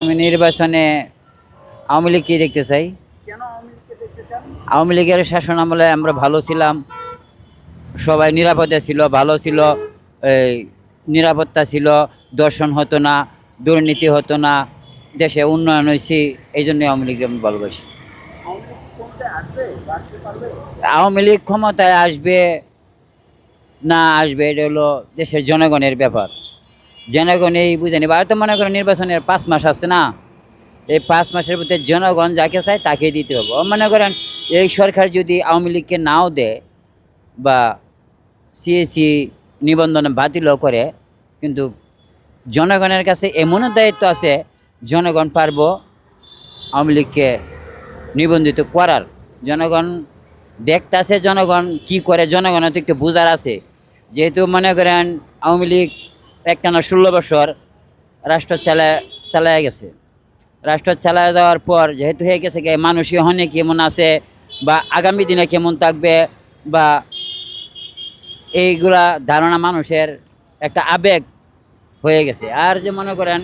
আমি নির্বাচনে আওয়ামী লীগ কি দেখতে চাই। আওয়ামী লীগকে লীগের শাসন আমলে আমরা ভালো ছিলাম সবাই নিরাপদে ছিল ভালো ছিল এই নিরাপত্তা ছিল দর্শন হতো না দুর্নীতি হতো না দেশে উন্নয়ন হয়েছি এই জন্য আওয়ামী লীগ আমি ভালোবাসি। আওয়ামী লীগ ক্ষমতায় আসবে না আসবে এটা হলো দেশের জনগণের ব্যাপার। জনগণ এই বুঝে আর তো মনে করেন নির্বাচনের পাঁচ মাস আছে না, এই পাঁচ মাসের ভিতরে জনগণ যাকে চায় তাকে দিতে হবে। মনে করেন এই সরকার যদি আওয়ামী লীগকে নাও দেয় বা সিএসি নিবন্ধন বাতিলও করে, কিন্তু জনগণের কাছে এমনও দায়িত্ব আছে, জনগণ পারব আওয়ামী লীগকে নিবন্ধিত করার। জনগণ দেখতেছে, জনগণ কি করে, জনগণের তো একটু বোঝার আছে। যেহেতু মনে করেন আওয়ামী লীগ একটানা ষোলো বছর রাষ্ট্র চালায় চালায় গেছে। রাষ্ট্র চালায় যাওয়ার পর যেহেতু হয়ে গেছে গে মানুষই হনে কেমন আছে বা আগামী দিনে কেমন থাকবে বা এইগুলা ধারণা মানুষের একটা আবেগ হয়ে গেছে। আর যে মনে করেন